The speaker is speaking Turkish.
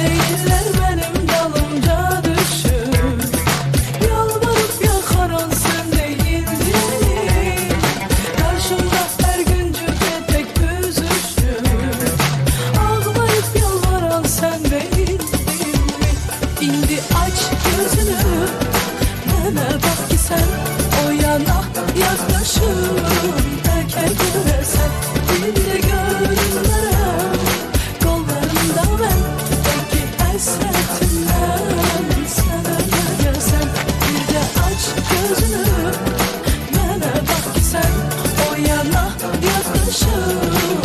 Şehitler benim dalımda Yalvarıp yakaran sen değildin Karşımda her gün cüretle büzüşür Ağlayıp yalvaran sen değildin İndi aç gözünü. Bana bak ki sen o yana yaklaşır. Gözünü bana bak sen o yana yaklaşır.